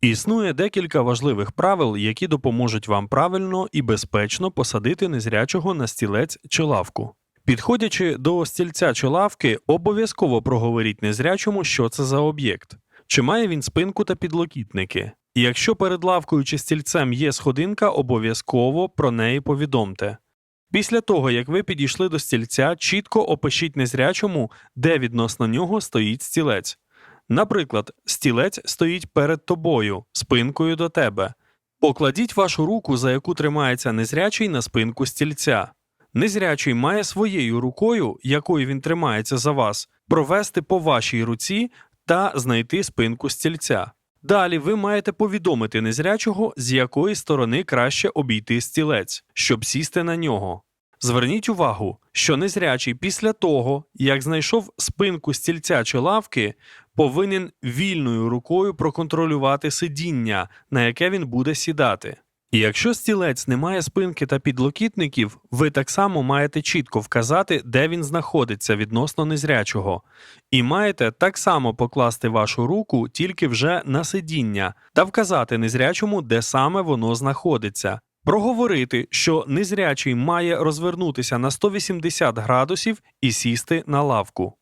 Існує декілька важливих правил, які допоможуть вам правильно і безпечно посадити незрячого на стілець чи лавку. Підходячи до стільця чи лавки, обов'язково проговоріть незрячому, що це за об'єкт, чи має він спинку та підлокітники. Якщо перед лавкою чи стільцем є сходинка, обов'язково про неї повідомте. Після того, як ви підійшли до стільця, чітко опишіть незрячому, де відносно нього стоїть стілець. Наприклад, стілець стоїть перед тобою, спинкою до тебе. Покладіть вашу руку, за яку тримається незрячий, на спинку стільця. Незрячий має своєю рукою, якою він тримається за вас, провести по вашій руці та знайти спинку стільця. Далі ви маєте повідомити незрячого, з якої сторони краще обійти стілець, щоб сісти на нього. Зверніть увагу, що незрячий після того, як знайшов спинку стільця чи лавки, повинен вільною рукою проконтролювати сидіння, на яке він буде сідати. І якщо стілець не має спинки та підлокітників, ви так само маєте чітко вказати, де він знаходиться відносно незрячого, і маєте так само покласти вашу руку тільки вже на сидіння та вказати незрячому, де саме воно знаходиться. Проговорити, що незрячий має розвернутися на 180 градусів і сісти на лавку.